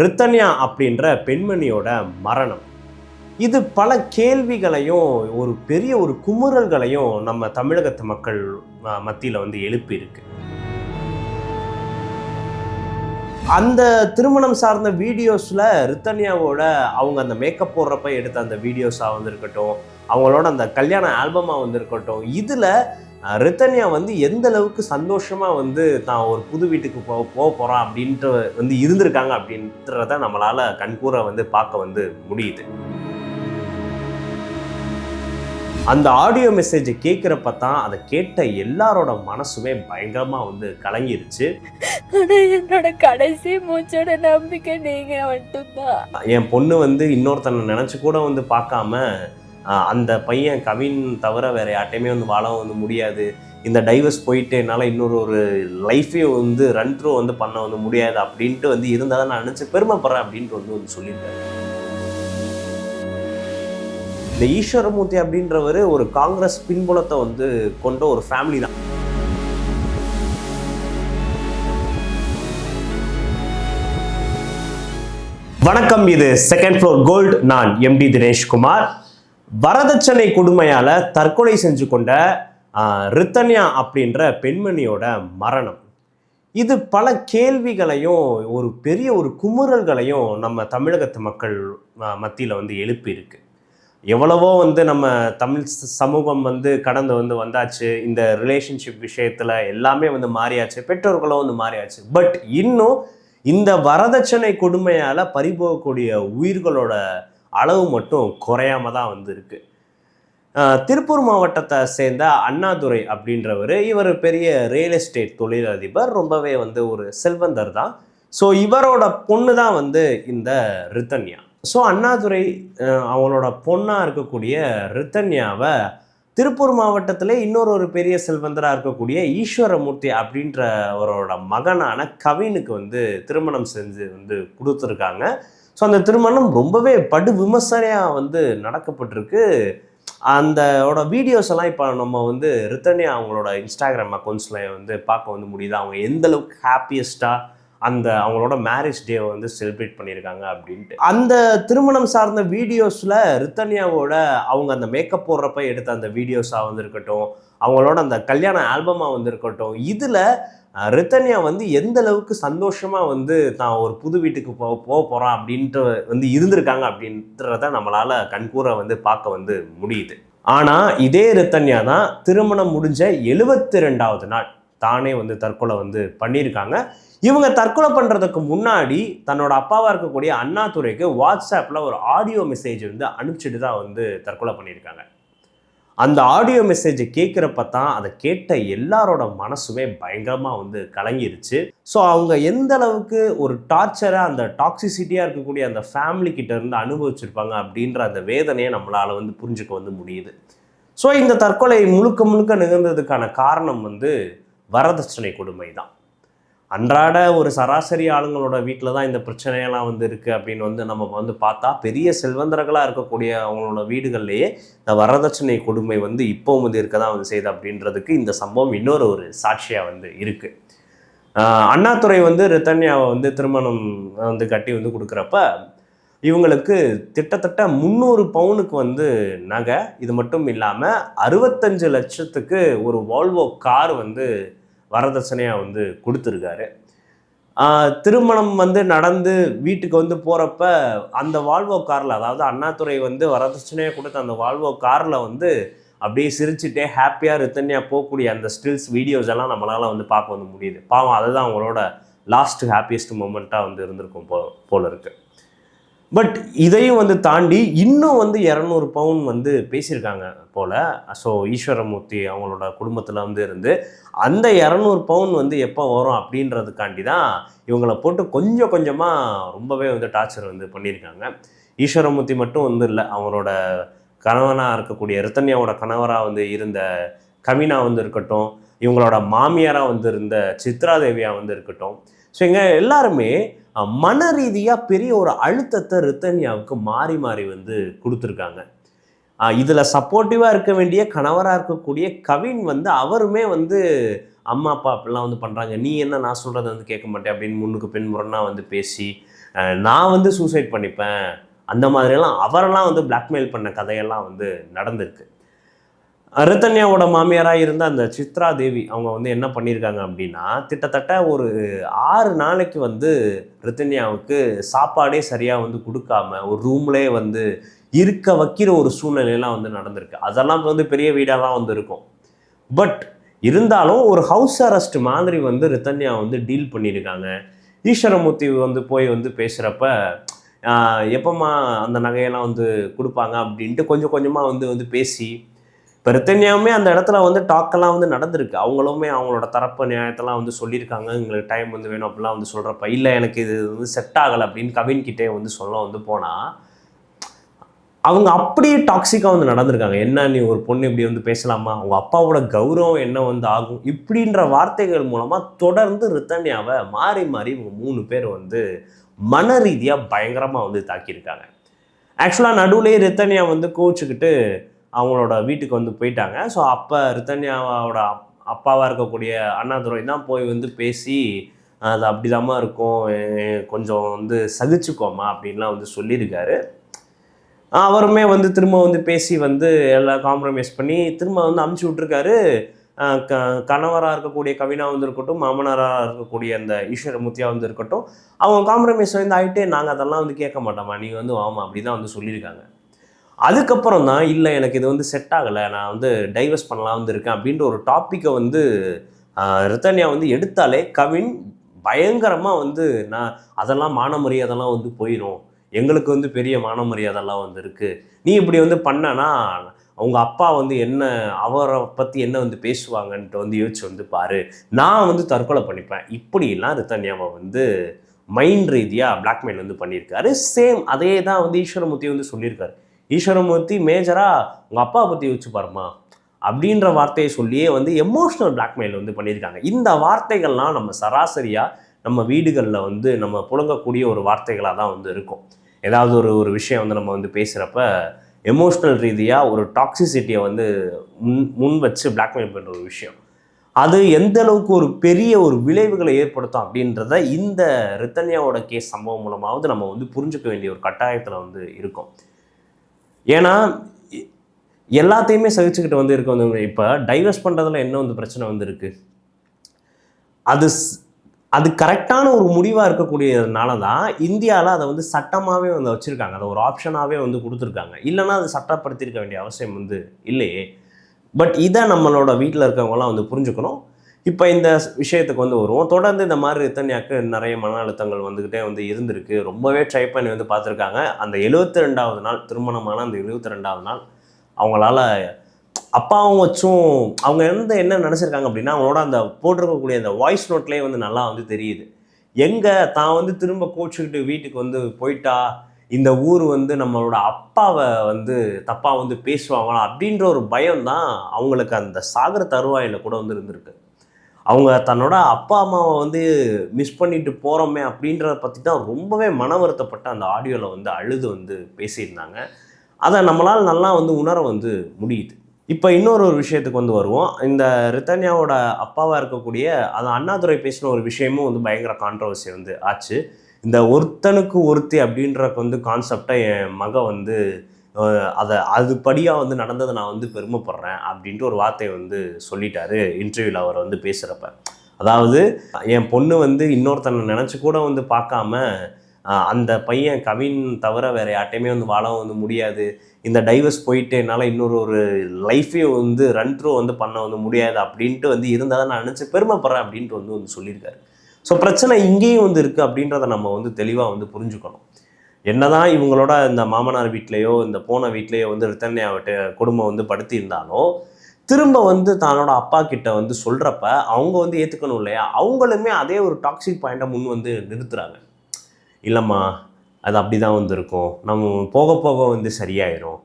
ரித்தன்யா அப்படின்ற பெண்மணியோட மரணம். இது பல கேள்விகளையும் ஒரு பெரிய ஒரு குமுறல்களையும் நம்ம தமிழகத்து மக்கள் மத்தியில் வந்து எழுப்பியிருக்கு. அந்த திருமணம் சார்ந்த வீடியோஸில் ரித்தன்யாவோட அவங்க அந்த மேக்கப் போடுறப்ப எடுத்த அந்த வீடியோஸாக வந்திருக்கட்டும் அவங்களோட அந்த கல்யாண ஆல்பமாக வந்திருக்கட்டும் இதில் ரித்தன்யா வந்து எந்த அளவுக்கு சந்தோஷமாக வந்து தான் ஒரு புது வீட்டுக்கு போ போக போகிறான் அப்படின்ட்டு வந்து இருந்திருக்காங்க அப்படின்றத நம்மளால் கண்கூற வந்து பார்க்க வந்து முடியுது. அந்த ஆடியோ மெசேஜை கேட்குறப்ப தான் அதை கேட்ட எல்லாரோட மனசுமே பயங்கரமாக வந்து கலங்கிருச்சு. ஆனா என்னோட கடைசி மூச்சோட நம்பிக்கை நீங்க மட்டும்தான். என் பொண்ணு வந்து இன்னொருத்தனை நினச்சி கூட வந்து பார்க்காம அந்த பையன் கவின் தவிர வேற யார்ட்டையுமே வந்து வாழவும் வந்து முடியாது. இந்த டைவர்ஸ் போயிட்டு என்னால் இன்னொரு ஒரு லைஃபே வந்து ரன் த்ரூ வந்து பண்ண வந்து முடியாது அப்படின்ட்டு வந்து இருந்தால் நான் நினச்சி பெருமைப்படுறேன் அப்படின்ட்டு வந்து வந்து சொல்லியிருக்காரு. இந்த ஈஸ்வரமூர்த்தி அப்படின்றவர் ஒரு காங்கிரஸ் பின்புலத்தை வந்து கொண்ட ஒரு ஃபேமிலி தான். வணக்கம் இது செகண்ட் ஃப்ளோர் கோல்டு நான் எம்டி தினேஷ்குமார் வரதட்சணை கொடுமையால் தற்கொலை செஞ்சு கொண்ட ரித்தன்யா அப்படின்ற பெண்மணியோட மரணம். இது பல கேள்விகளையும் ஒரு பெரிய ஒரு குமுறல்களையும் நம்ம தமிழகத்து மக்கள் மத்தியில் வந்து எழுப்பியிருக்கு. எவ்வளவோ வந்து நம்ம தமிழ் சமூகம் வந்து கடந்து வந்து வந்தாச்சு. இந்த ரிலேஷன்ஷிப் விஷயத்தில் எல்லாமே வந்து மாறியாச்சு. பெற்றோர்களும் வந்து மாறியாச்சு. பட் இன்னும் இந்த வரதட்சணை கொடுமையால் பறிபோகக்கூடிய உயிர்களோட அளவு மட்டும் குறையாம தான் வந்துருக்கு திருப்பூர் மாவட்டத்தை சேர்ந்த அண்ணாதுரை அப்படின்றவர் இவர் பெரிய ரியல் எஸ்டேட் தொழிலதிபர் ரொம்பவே வந்து ஒரு செல்வந்தர் தான். ஸோ இவரோட பொண்ணு தான் வந்து இந்த ரித்தன்யா. ஸோ அண்ணாதுரை அவங்களோட பொண்ணாக இருக்கக்கூடிய ரித்தன்யாவை திருப்பூர் மாவட்டத்திலே இன்னொரு ஒரு பெரிய செல்வந்தராக இருக்கக்கூடிய ஈஸ்வரமூர்த்தி அப்படின்றவரோட மகனான கவினுக்கு வந்து திருமணம் செஞ்சு வந்து கொடுத்துருக்காங்க. ஸோ அந்த திருமணம் ரொம்பவே படு விமர்சனையாக வந்து நடக்கப்பட்டிருக்கு. அந்தோட வீடியோஸ் எல்லாம் இப்போ நம்ம வந்து ரித்தனே அவங்களோட இன்ஸ்டாகிராம் அக்கௌண்ட்ஸில் வந்து பார்க்க வந்து முடியுது. அவங்க எந்த அளவுக்கு ஹாப்பியஸ்ட்டாக அந்த அவங்களோட மேரேஜ் டேவை வந்து செலிப்ரேட் பண்ணியிருக்காங்க அப்படின்ட்டு. அந்த திருமணம் சார்ந்த வீடியோஸில் ரித்தன்யாவோட அவங்க அந்த மேக்கப் போடுறப்ப எடுத்த அந்த வீடியோஸாக வந்து இருக்கட்டும் அவங்களோட அந்த கல்யாண ஆல்பமாக வந்து இருக்கட்டும் இதில் ரித்தன்யா வந்து எந்த அளவுக்கு சந்தோஷமாக வந்து தான் ஒரு புது வீட்டுக்கு போ போக போகிறான் அப்படின்ட்டு வந்து இருந்திருக்காங்க அப்படின்றத நம்மளால் கண்கூரை வந்து பார்க்க வந்து முடியுது. ஆனால் இதே ரித்தன்யா தான் திருமணம் முடிஞ்ச எழுபத்தி ரெண்டாவது நாள். தானே வந்து தற்கொலை வந்து பண்ணியிருக்காங்க. இவங்க தற்கொலை பண்ணுறதுக்கு முன்னாடி தன்னோட அப்பாவாக இருக்கக்கூடிய அண்ணாதுரைக்கு வாட்ஸ்அப்பில் ஒரு ஆடியோ மெசேஜ் வந்து அனுப்பிச்சிட்டு தான் வந்து தற்கொலை பண்ணியிருக்காங்க. அந்த ஆடியோ மெசேஜை கேட்குறப்ப தான் அதை கேட்ட எல்லாரோட மனசுமே பயங்கரமாக வந்து கலங்கிருச்சு. ஸோ அவங்க எந்த அளவுக்கு ஒரு டார்ச்சராக அந்த டாக்ஸிசிட்டியாக இருக்கக்கூடிய அந்த ஃபேமிலி கிட்ட இருந்து அனுபவிச்சிருப்பாங்க அப்படின்ற அந்த வேதனையை நம்மளால் வந்து புரிஞ்சுக்க வந்து முடியுது. ஸோ இந்த தற்கொலை முழுக்க முழுக்க நிகழ்ந்ததுக்கான காரணம் வந்து வரதட்சணை கொடுமை தான் அன்றாட ஒரு சராசரி ஆளுங்களோட வீட்டில் தான் இந்த பிரச்சனையெல்லாம் வந்து இருக்குது அப்படின்னு வந்து நம்ம வந்து பார்த்தா பெரிய செல்வந்தர்களாக இருக்கக்கூடிய அவங்களோட வீடுகள்லேயே இந்த வரதட்சணை கொடுமை வந்து இப்போவும் வந்து இருக்க தான் வந்து செய்யுது அப்படின்றதுக்கு இந்த சம்பவம் இன்னொரு ஒரு சாட்சியாக வந்து இருக்குது அண்ணாதுரை வந்து ரித்தன்யாவை வந்து திருமணம் வந்து கட்டி வந்து கொடுக்குறப்ப இவங்களுக்கு கிட்டத்தட்ட முந்நூறு பவுனுக்கு வந்து நகை இது மட்டும் இல்லாமல் அறுபத்தஞ்சு லட்சத்துக்கு ஒரு வால்வோ கார் வந்து வரதட்சணையாக வந்து கொடுத்துருக்காரு. திருமணம் வந்து நடந்து வீட்டுக்கு வந்து போகிறப்ப அந்த வால்வோ காரில் அதாவது அண்ணாதுரை வந்து வரதட்சணையாக கொடுத்த அந்த வால்வோ காரில் வந்து அப்படியே சிரிச்சுட்டே ஹாப்பியாக ரித்தனியாக போகக்கூடிய அந்த ஸ்டில்ஸ் வீடியோஸ் எல்லாம் நம்மளால் வந்து பார்க்க வந்து முடியுது. பாவம் அதுதான் அவங்களோட லாஸ்ட் ஹாப்பியஸ்ட் மூமெண்ட்டாக வந்து இருந்திருக்கும் போ போல இருக்குது பட் இதையும் வந்து தாண்டி இன்னும் வந்து இரநூறு பவுன் வந்து பேசியிருக்காங்க போல். ஸோ ஈஸ்வரமூர்த்தி அவங்களோட குடும்பத்தில் வந்து இருந்து அந்த இரநூறு பவுன் வந்து எப்போ வரும் அப்படின்றதுக்காண்டி தான் இவங்களை போட்டு கொஞ்சம் கொஞ்சமாக ரொம்பவே வந்து டார்ச்சர் வந்து பண்ணியிருக்காங்க. ஈஸ்வரமூர்த்தி மட்டும் வந்து இல்லை அவங்களோட கணவனாக இருக்கக்கூடிய ரித்தன்யாவோட கணவராக வந்து இருந்த கவினா வந்து இருக்கட்டும் இவங்களோட மாமியாராக வந்து இருந்த சித்ரா தேவியாக வந்து இருக்கட்டும். ஸோ இங்கே எல்லாருமே மன ரீதியாக பெரிய ஒரு அழுத்தத்தை ரித்தன்யாவுக்கு மாறி மாறி வந்து கொடுத்துருக்காங்க. இதில் சப்போர்ட்டிவாக இருக்க வேண்டிய கணவராக இருக்கக்கூடிய கவின் வந்து அவருமே வந்து அம்மா அப்பா அப்படிலாம் வந்து பண்ணுறாங்க நீ என்ன நான் சொல்கிறத வந்து கேட்க மாட்டேன் அப்படின்னு முன்னுக்கு பின் முரணாக வந்து பேசி நான் வந்து சூசைட் பண்ணிப்பேன். அந்த மாதிரியெல்லாம் அவரெல்லாம் வந்து பிளாக்மெயில் பண்ண கதையெல்லாம் வந்து நடந்திருக்கு. ரத்தன்யாவோட மாமியாராக இருந்த அந்த சித்ரா தேவி அவங்க வந்து என்ன பண்ணியிருக்காங்க அப்படின்னா கிட்டத்தட்ட ஒரு ஆறு நாளைக்கு வந்து ரித்தன்யாவுக்கு சாப்பாடே சரியாக வந்து கொடுக்காம ஒரு ரூம்லேயே வந்து இருக்க வைக்கிற ஒரு சூழ்நிலையெல்லாம் வந்து நடந்திருக்கு. அதெல்லாம் வந்து பெரிய வீடாக வந்து இருக்கும். பட் இருந்தாலும் ஒரு ஹவுஸ் அரெஸ்ட் மாதிரி வந்து ரித்தன்யா வந்து டீல் பண்ணியிருக்காங்க ஈஸ்வரமூர்த்தி வந்து போய் வந்து பேசுகிறப்ப எப்போம்மா அந்த நகையெல்லாம் வந்து கொடுப்பாங்க? அப்படின்ட்டு கொஞ்சம் கொஞ்சமாக வந்து வந்து பேசி இப்போ ரித்தன்யாவுமே அந்த இடத்துல வந்து டாக்கெல்லாம் வந்து நடந்திருக்கு. அவங்களுமே அவங்களோட தரப்பு நியாயத்தெல்லாம் வந்து சொல்லியிருக்காங்க. எங்களுக்கு டைம் வந்து வேணும் அப்படிலாம் வந்து சொல்கிறப்ப இல்லை எனக்கு இது வந்து செட் ஆகலை அப்படின்னு கவின்கிட்டே வந்து சொல்ல வந்து போனால் அவங்க அப்படியே டாக்ஸிக்காக வந்து நடந்திருக்காங்க. என்ன நீ ஒரு பொண்ணு இப்படி வந்து பேசலாமா? அவங்க அப்பாவோட கௌரவம் என்ன வந்து ஆகும்? இப்படின்ற வார்த்தைகள் மூலமாக தொடர்ந்து ரித்தன்யாவை மாறி மாறி இவங்க மூணு பேர் வந்து மன ரீதியாக பயங்கரமாக வந்து தாக்கியிருக்காங்க. ஆக்சுவலாக நடுவுலேயே ரித்தன்யா வந்து கோச்சுக்கிட்டு அவங்களோட வீட்டுக்கு வந்து போயிட்டாங்க. ஸோ அப்போ ரித்தன்யாவோட அப்பாவாக இருக்கக்கூடிய அண்ணாதுரை தான் போய் வந்து பேசி அது அப்படிதாம்மா இருக்கும் கொஞ்சம் வந்து சகிச்சுக்கோமா அப்படின்லாம் வந்து சொல்லியிருக்காரு. அவருமே வந்து திரும்ப வந்து பேசி வந்து எல்லாம் காம்ப்ரமைஸ் பண்ணி திரும்ப வந்து அமுச்சு விட்ருக்காரு க கணவராக இருக்கக்கூடிய கவினா வந்து இருக்கட்டும் மாமனாராக இருக்கக்கூடிய அந்த ஈஸ்வரமூர்த்தியா வந்து இருக்கட்டும் அவங்க காம்ப்ரமைஸ் வந்து ஆகிட்டே நாங்கள் அதெல்லாம் வந்து கேட்க மாட்டோமா நீ வந்து வாமா அப்படி தான் வந்து சொல்லியிருக்காங்க. அதுக்கப்புறம் தான் இல்லை எனக்கு இது வந்து செட் ஆகலை நான் வந்து டைவர்ஸ் பண்ணலாம் வந்து இருக்கேன் அப்படின்ற ஒரு டாப்பிக்கை வந்து ரித்தன்யா வந்து எடுத்தாலே கவின் பயங்கரமாக வந்து நான் அதெல்லாம் மான மரியாதைலாம் வந்து போயிடும் எங்களுக்கு வந்து பெரிய மான மரியாதைலாம் வந்து இருக்குது நீ இப்படி வந்து பண்ணனா அவங்க அப்பா வந்து என்ன அவரை பற்றி என்ன வந்து பேசுவாங்கன்ட்டு வந்து யோசிச்சு வந்து பாரு. நான் வந்து தற்கொலை பண்ணிப்பேன். இப்படிலாம் ரித்தன்யாவை வந்து மைண்ட் ரீதியாக பிளாக்மெயில் வந்து பண்ணியிருக்காரு. சேம் அதே தான் வந்து ஈஸ்வரமூர்த்தி வந்து சொல்லியிருக்காரு. ஈஸ்வரமூர்த்தி மேஜராக உங்கள் அப்பாவை பற்றி யோசிச்சு பாருமா அப்படின்ற வார்த்தையை சொல்லியே வந்து எமோஷ்னல் பிளாக்மெயில் வந்து பண்ணியிருக்காங்க. இந்த வார்த்தைகள்லாம் நம்ம சராசரியாக நம்ம வீடுகளில் வந்து நம்ம புழங்கக்கூடிய ஒரு வார்த்தைகளாக தான் வந்து இருக்கும். ஏதாவது ஒரு ஒரு விஷயம் வந்து நம்ம வந்து பேசுகிறப்ப எமோஷ்னல் ரீதியாக ஒரு டாக்ஸிசிட்டியை வந்து முன் முன் வச்சு பிளாக்மெயில் பண்ணுற ஒரு விஷயம். அது எந்த அளவுக்கு ஒரு பெரிய ஒரு விளைவுகளை ஏற்படுத்தும் அப்படின்றத இந்த ரித்தன்யாவோட கேஸ் சம்பவம் மூலமாவது நம்ம வந்து புரிஞ்சுக்க வேண்டிய ஒரு கட்டாயத்தில் வந்து இருக்கும். ஏன்னா எல்லாத்தையுமே சகிச்சுக்கிட்டு வந்து இருக்க வந்து இப்போ டைவர்ஸ் பண்ணுறதுல என்ன வந்து பிரச்சனை வந்துருக்கு அது ஸ்- அது கரெக்டான ஒரு முடிவாக இருக்கக்கூடியதுனால தான் இந்தியாவில் அதை வந்து சட்டமாகவே வந்து வச்சுருக்காங்க. அதை ஒரு ஆப்ஷனாகவே வந்து கொடுத்துருக்காங்க. இல்லைன்னா அது சட்டப்படுத்தியிருக்க வேண்டிய அவசியம் வந்து இல்லையே. பட் இதை நம்மளோட வீட்டில் இருக்கவங்கலாம் வந்து புரிஞ்சுக்கணும். இப்போ இந்த விஷயத்துக்கு வந்து வருவோம். தொடர்ந்து இந்த மாதிரி ரித்தன்யாக்கு நிறைய மன அழுத்தங்கள் வந்துக்கிட்டே வந்து இருந்திருக்கு. ரொம்பவே ட்ரை பண்ணி வந்து பார்த்துருக்காங்க. அந்த எழுபத்தி ரெண்டாவது நாள் திருமணமான அந்த எழுபத்தி ரெண்டாவது நாள் அவங்களால அப்பாவும் வச்சும் அவங்க இருந்து என்ன நினச்சிருக்காங்க அப்படின்னா அவங்களோட அந்த போட்டிருக்கக்கூடிய அந்த வாய்ஸ் நோட்லேயே வந்து நல்லா வந்து தெரியுது. எங்கே தான் வந்து திரும்ப கோச்சுக்கிட்டு வீட்டுக்கு வந்து போயிட்டா இந்த ஊர் வந்து நம்மளோட அப்பாவை வந்து தப்பாக வந்து பேசுவாங்களா அப்படின்ற ஒரு பயம் தான் அவங்களுக்கு அந்த சாகர தருவாயில் கூட வந்து இருந்திருக்கு. அவங்க தன்னோட அப்பா அம்மாவை வந்து மிஸ் பண்ணிட்டு போகிறோமே அப்படின்றத பற்றி தான் ரொம்பவே மன வருத்தப்பட்ட அந்த ஆடியோவில் வந்து அழுது வந்து பேசியிருந்தாங்க. அதை நம்மளால் நல்லா வந்து உணர வந்து முடியுது. இப்போ இன்னொரு ஒரு விஷயத்துக்கு வந்து வருவோம். இந்த ரித்தன்யாவோட அப்பாவாக இருக்கக்கூடிய அந்த அண்ணாதுரை பேசின ஒரு விஷயமும் வந்து பயங்கர கான்ட்ரவர்சி வந்து ஆச்சு. இந்த ஒருத்தனுக்கு ஒருத்தி அப்படின்ற வந்து கான்செப்டை என் மக வந்து அதை அதுபடியாக வந்து நடந்ததை நான் வந்து பெருமைப்படுறேன் அப்படின்ட்டு ஒரு வார்த்தையை வந்து சொல்லிட்டாரு இன்டர்வியூவில் அவர் வந்து பேசுகிறப்ப அதாவது என் பொண்ணு வந்து இன்னொருத்தனை நினச்சி கூட வந்து பார்க்காம அந்த பையன் கவின் தவிர வேற யார்ட்டையுமே வந்து வாழவும் வந்து முடியாது. இந்த டைவர்ஸ் போயிட்டு என்னால் இன்னொரு ஒரு லைஃப்பையும் வந்து ரன் த்ரூ வந்து பண்ண வந்து முடியாது அப்படின்ட்டு வந்து இருந்தால் நான் நினச்சி பெருமைப்படுறேன் அப்படின்ட்டு வந்து வந்து சொல்லியிருக்காரு. ஸோ பிரச்சனை இங்கேயும் வந்து இருக்குது அப்படின்றத நம்ம வந்து தெளிவாக வந்து புரிஞ்சுக்கணும். என்னதான் இவங்களோட இந்த மாமனார் வீட்லேயோ இந்த போன வீட்லேயோ வந்து ரித்தன்யாவிட்ட குடும்பம் வந்து படுத்தியிருந்தாலும் திரும்ப வந்து தன்னோட அப்பா கிட்ட வந்து சொல்கிறப்ப அவங்க வந்து ஏற்றுக்கணும் இல்லையா? அவங்களுமே அதே ஒரு டாக்ஸிக் பாயிண்ட்டை முன் வந்து நிறுத்துறாங்க. இல்லைம்மா அது அப்படி தான் வந்துருக்கும். நம்ம போக போக வந்து சரியாயிரும்.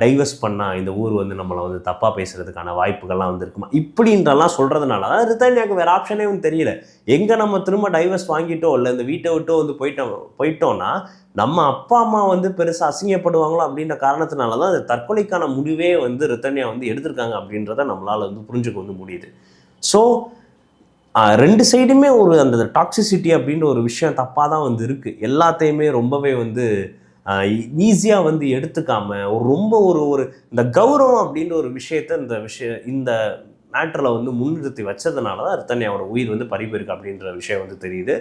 டைவர்ஸ் பண்ணால் இந்த ஊர் வந்து நம்மளை வந்து தப்பாக பேசுகிறதுக்கான வாய்ப்புகள்லாம் வந்து இருக்குமா இப்படின்றலாம் சொல்கிறதுனால தான் ரித்தன்யாக்கு வேறு ஆப்ஷனே வந்து தெரியல. எங்கே நம்ம திரும்ப டைவர்ஸ் வாங்கிட்டோம் இல்லை இந்த வீட்டை விட்டோ வந்து போயிட்டோம் போயிட்டோம்னா நம்ம அப்பா அம்மா வந்து பெருசாக அசிங்கப்படுவாங்களோ அப்படின்ற காரணத்தினால தான் அந்த தற்கொலைக்கான முடிவே வந்து ரித்தன்யா வந்து எடுத்திருக்காங்க அப்படின்றத நம்மளால் வந்து புரிஞ்சுக்க வந்து முடியுது. ஸோ ரெண்டு சைடுமே ஒரு அந்த டாக்ஸிசிட்டி அப்படின்ற ஒரு விஷயம் தப்பாக தான் வந்து இருக்குது எல்லாத்தையுமே ரொம்பவே வந்து ஈஸியாக வந்து எடுத்துக்காம ஒரு ரொம்ப ஒரு ஒரு இந்த கௌரவம் அப்படின்ற ஒரு விஷயத்த இந்த விஷய இந்த மேட்டரில் வந்து முன்னிறுத்தி வச்சதுனால தான் ரத்தன்யாவோட உயிர் வந்து பறிபோயிருக்கு அப்படின்ற விஷயம் வந்து தெரியுது.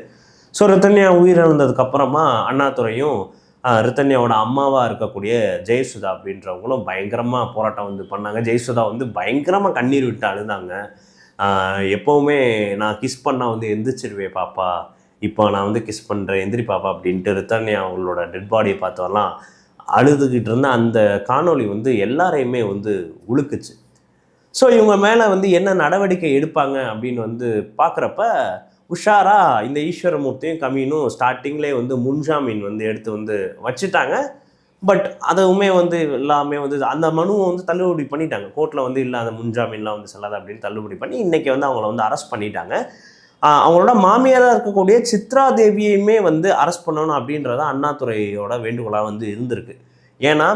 ஸோ ரத்தன்யா உயிரிழந்ததுக்கப்புறமா அண்ணாதுறையும் அண்ணாதுரையும் ரித்தன்யாவோட அம்மாவாக இருக்கக்கூடிய ஜெயசுதா அப்படின்றவங்களும் பயங்கரமாக போராட்டம் வந்து பண்ணாங்க. ஜெயசுதா வந்து பயங்கரமாக கண்ணீர் விட்டு அழுதாங்க. எப்போவுமே நான் கிஸ் பண்ணால் வந்து எந்திரிச்சிருவேன் பாப்பா. இப்போ நான் வந்து கிஸ் பண்ணுறேன் எந்திரி பாப்பா அப்படின்ட்டு ரித்தன்யா அவங்களோட டெட் பாடியை பார்த்தோம்லாம் அழுதுகிட்டு இருந்த அந்த காணொளி வந்து எல்லாரையுமே வந்து உழுக்குச்சு ஸோ இவங்க மேலே வந்து என்ன நடவடிக்கை எடுப்பாங்க அப்படின்னு வந்து பார்க்குறப்ப உஷாராக இந்த ஈஸ்வரமூர்த்தியும் கமீனும் ஸ்டார்டிங்லேயே வந்து முன்ஜாமீன் வந்து எடுத்து வந்து வச்சுட்டாங்க. பட் அதுவுமே வந்து எல்லாமே வந்து அந்த மனுவை வந்து தள்ளுபடி பண்ணிட்டாங்க. கோர்ட்டில் வந்து இல்லை அந்த முன்ஜாமீன்லாம் வந்து செல்லாது அப்படின்னு தள்ளுபடி பண்ணி இன்றைக்கி வந்து அவங்கள வந்து அரெஸ்ட் பண்ணிட்டாங்க. அவங்களோட மாமியாராக இருக்கக்கூடிய சித்ரா தேவியுமே வந்து அரெஸ்ட் பண்ணணும் அப்படின்றத அண்ணாதுறையோட வேண்டுகோளாக வந்து இருந்திருக்கு. ஏன்னா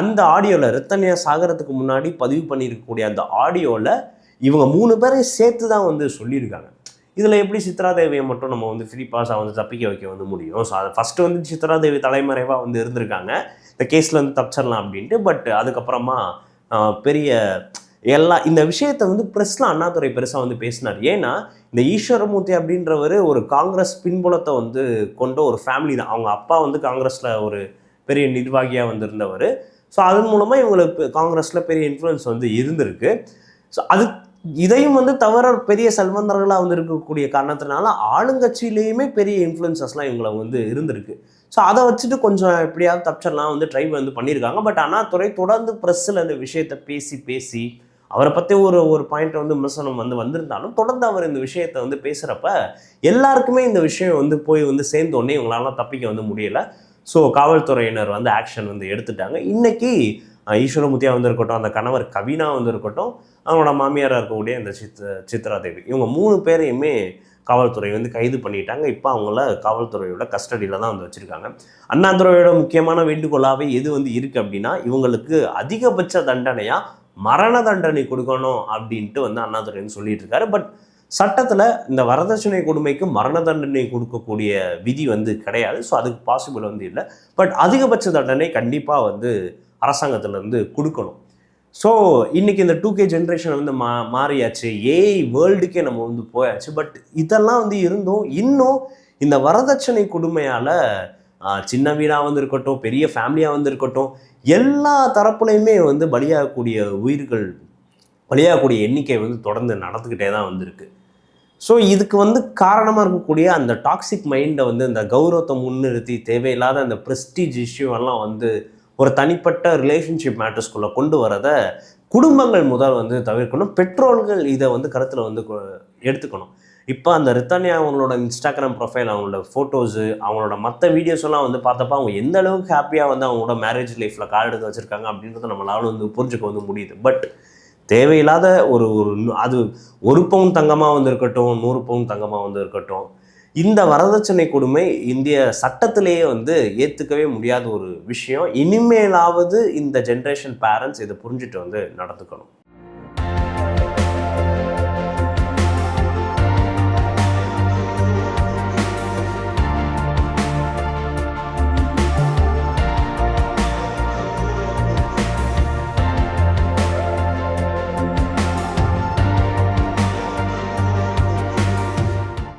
அந்த ஆடியோவில் ரத்தனியா சாகரத்துக்கு முன்னாடி பதிவு பண்ணியிருக்கக்கூடிய அந்த ஆடியோவில் இவங்க மூணு பேரையும் சேர்த்து தான் வந்து சொல்லியிருக்காங்க. இதில் எப்படி சித்ரா தேவியை மட்டும் நம்ம வந்து ஃப்ரீ பாஸாக வந்து தப்பிக்க வைக்க வந்து முடியும்? ஸோ அது ஃபஸ்ட்டு வந்து சித்ரா தேவி தலைமறைவாக வந்து இருந்திருக்காங்க. இந்த கேஸில் வந்து தப்பிச்சிடலாம் அப்படின்ட்டு பட் அதுக்கப்புறமா பெரிய எல்லா இந்த விஷயத்தை வந்து ப்ரெஸ்ஸில் அண்ணாதுரை பெருசாக வந்து பேசினார். ஏன்னா இந்த ஈஸ்வரமூர்த்தி அப்படின்றவர் ஒரு காங்கிரஸ் பின்புலத்தை வந்து கொண்ட ஒரு ஃபேமிலி தான். அவங்க அப்பா வந்து காங்கிரஸில் ஒரு பெரிய நிர்வாகியாக வந்திருந்தவர். ஸோ அதன் மூலமாக இவங்களுக்கு காங்கிரஸில் பெரிய இன்ஃப்ளூயன்ஸ் வந்து இருந்திருக்கு. ஸோ அது இதையும் வந்து தவிர பெரிய செல்வந்தர்களாக வந்து இருக்கக்கூடிய காரணத்தினால ஆளுங்கட்சியிலேயுமே பெரிய இன்ஃப்ளூயன்சஸ்லாம் இவங்களை வந்து இருந்திருக்கு. ஸோ அதை வச்சுட்டு கொஞ்சம் எப்படியாவது தப்பிச்சிடலாம் வந்து ட்ரை வந்து பண்ணியிருக்காங்க. பட் ஆனால் துறை தொடர்ந்து ப்ரெஸ்ஸில் அந்த விஷயத்தை பேசி பேசி அவரை பற்றி ஒரு ஒரு பாயிண்ட் வந்து விமர்சனம் வந்து வந்திருந்தாலும் தொடர்ந்து அவர் இந்த விஷயத்தை வந்து பேசுகிறப்ப எல்லாருக்குமே இந்த விஷயம் வந்து போய் வந்து சேர்ந்த உடனே இவங்களால தப்பிக்க வந்து முடியலை. ஸோ காவல்துறையினர் வந்து ஆக்ஷன் வந்து எடுத்துட்டாங்க. இன்றைக்கி ஈஸ்வரமூர்த்தியாக வந்து இருக்கட்டும் அந்த கணவர் கவினா வந்து இருக்கட்டும் அவங்களோட மாமியாராக இருக்கக்கூடிய இந்த சித் சித்ரா தேவி இவங்க மூணு பேரையுமே காவல்துறை வந்து கைது பண்ணிட்டாங்க. இப்போ அவங்கள காவல்துறையோட கஸ்டடியில் தான் வந்து வச்சுருக்காங்க. அண்ணாதுறையோட முக்கியமான வேண்டுகோளாகவே எது வந்து இருக்குது அப்படின்னா இவங்களுக்கு அதிகபட்ச தண்டனையாக மரண தண்டனை கொடுக்கணும் அப்படின்ட்டு வந்து அண்ணாதுரைன்னு சொல்லிட்டு இருக்காரு. பட் சட்டத்தில் இந்த வரதட்சணை கொடுமைக்கு மரண தண்டனை கொடுக்கக்கூடிய விதி வந்து கிடையாது. ஸோ அதுக்கு பாசிபிள் வந்து இல்லை. பட் அதிகபட்ச தண்டனை கண்டிப்பாக வந்து அரசாங்கத்திலேருந்து கொடுக்கணும். ஸோ இன்றைக்கி இந்த டூ கே ஜென்ரேஷன் வந்து மா மாறியாச்சு. ஏஐ வேர்ல்டுக்கே நம்ம வந்து போயாச்சு. பட் இதெல்லாம் வந்து இருந்தும் இன்னும் இந்த வரதட்சணை கொடுமையால் சின்ன வீடாக வந்து இருக்கட்டும் பெரிய ஃபேமிலியாக வந்து இருக்கட்டும் எல்லா தரப்புலையுமே வந்து பலியாகக்கூடிய உயிர்கள் பலியாகக்கூடிய எண்ணிக்கை வந்து தொடர்ந்து நடந்துக்கிட்டே தான் வந்திருக்கு. ஸோ இதுக்கு வந்து காரணமாக இருக்கக்கூடிய அந்த டாக்ஸிக் மைண்டை வந்து இந்த கௌரவத்தை முன்னிறுத்தி தேவையில்லாத அந்த ப்ரெஸ்டீஜ் இஷ்யூ எல்லாம் வந்து ஒரு தனிப்பட்ட ரிலேஷன்ஷிப் மேட்டர்ஸ்குள்ளே கொண்டு வரதை குடும்பங்கள் முதல் வந்து தவிர்க்கணும். பெற்றோர்கள் இதை வந்து கருத்தில் வந்து கொ- எடுத்துக்கணும். இப்போ அந்த ரித்தானியா அவங்களோட இன்ஸ்டாகிராம் ப்ரொஃபைல் அவங்களோட ஃபோட்டோஸு அவங்களோட மற்ற வீடியோஸ் எல்லாம் வந்து பார்த்தப்ப அவங்க எந்த அளவுக்கு ஹாப்பியாக வந்து அவங்களோட மேரேஜ் லைஃப்பில் கால் எடுத்து வச்சுருக்காங்க அப்படின்றத நம்மளால வந்து புரிஞ்சுக்க வந்து முடியுது. பட் தேவையில்லாத ஒரு ஒரு அது ஒரு பவுன் தங்கமாக வந்து இருக்கட்டும் நூறு பவுன் தங்கமாக வந்து இருக்கட்டும் இந்த வரதட்சணை கொடுமை இந்திய சட்டத்திலேயே வந்து ஏற்றுக்கவே முடியாத ஒரு விஷயம். இனிமேலாவது இந்த ஜென்ரேஷன் பேரண்ட்ஸ் இதை புரிஞ்சுட்டு வந்து நடந்துக்கணும்.